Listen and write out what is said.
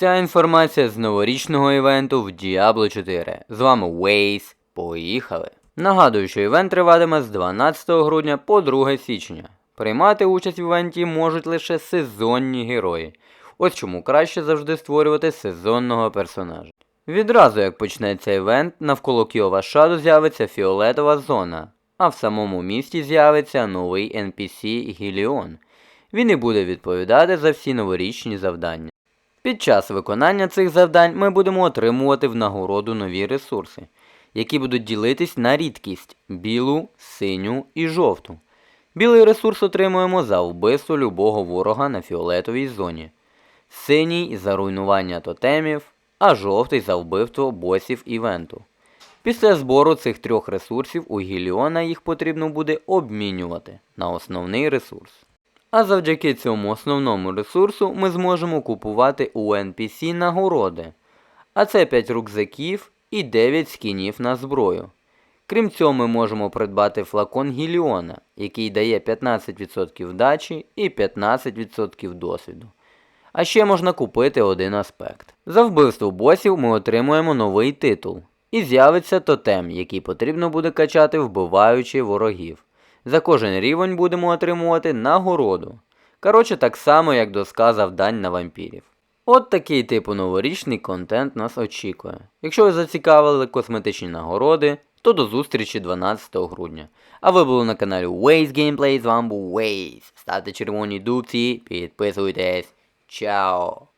Вся інформація з новорічного івенту в Diablo 4. З вами Waze. Поїхали! Нагадую, що івент триватиме з 12 грудня по 2 січня. Приймати участь в івенті можуть лише сезонні герої. Ось чому краще завжди створювати сезонного персонажа. Відразу як почнеться івент, навколо Кіова Шаду з'явиться фіолетова зона, а в самому місті з'явиться новий NPC Гіліон. Він і буде відповідати за всі новорічні завдання. Під час виконання цих завдань ми будемо отримувати в нагороду нові ресурси, які будуть ділитись на рідкість білу, синю і жовту. Білий ресурс отримуємо за вбивство любого ворога на фіолетовій зоні, синій за руйнування тотемів, а жовтий за вбивство босів івенту. Після збору цих трьох ресурсів у Гіліона їх потрібно буде обмінювати на основний ресурс. А завдяки цьому основному ресурсу ми зможемо купувати у NPC нагороди. А це 5 рюкзаків і 9 скінів на зброю. Крім цього, ми можемо придбати флакон Гіліона, який дає 15% дачі і 15% досвіду. А ще можна купити один аспект. За вбивство босів ми отримуємо новий титул. І з'явиться тотем, який потрібно буде качати, вбиваючи ворогів. За кожен рівень будемо отримувати нагороду. Коротше, так само, як доска завдань на вампірів. От такий типу новорічний контент нас очікує. Якщо ви зацікавили косметичні нагороди, то до зустрічі 12 грудня. А ви були на каналі Waze Gameplay, з вами був Waze. Ставте червоні дубці, підписуйтесь. Чао!